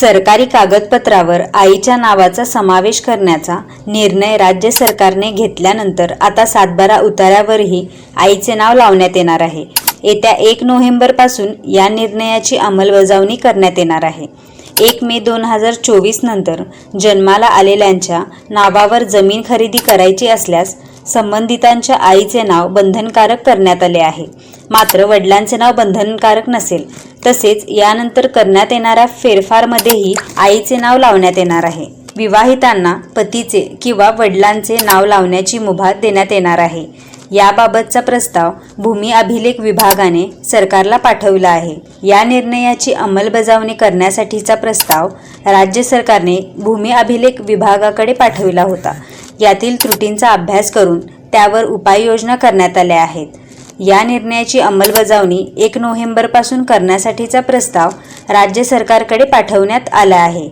सरकारी कागदपत्रावर आईच्या नावाचा समावेश करण्याचा निर्णय राज्य सरकारने घेतल्यानंतर आता सातबारा उताऱ्यावरही आईचे नाव लावण्यात येणार आहे. येत्या एक नोव्हेंबरपासून या निर्णयाची अंमलबजावणी करण्यात येणार आहे. एक मे दोन हजार चोवीस नंतर जन्माला आलेल्यांच्या नावावर जमीन खरेदी करायची असल्यास संबंधितांच्या आईचे नाव बंधनकारक करण्यात आले आहे. मात्र वडिलांचे नाव बंधनकारक नसेल तसेच यानंतर करण्यात येणाऱ्या फेरफारमध्येही आईचे नाव लावण्यात येणार आहे. विवाहितांना पतीचे किंवा वडिलांचे नाव लावण्याची मुभा देण्यात येणार आहे. याबाबतचा प्रस्ताव भूमी अभिलेख विभागाने सरकारला पाठवला आहे. या निर्णयाची अंमलबजावणी करण्यासाठीचा प्रस्ताव राज्य सरकारने भूमी अभिलेख विभागाकडे पाठविला होता. यातील त्रुटींचा अभ्यास करून त्यावर उपाययोजना करण्यात आल्या आहेत. या निर्णयाची अंमलबजावणी एक नोव्हेंबरपासून करण्यासाठीचा प्रस्ताव राज्य सरकारकडे पाठवण्यात आला आहे.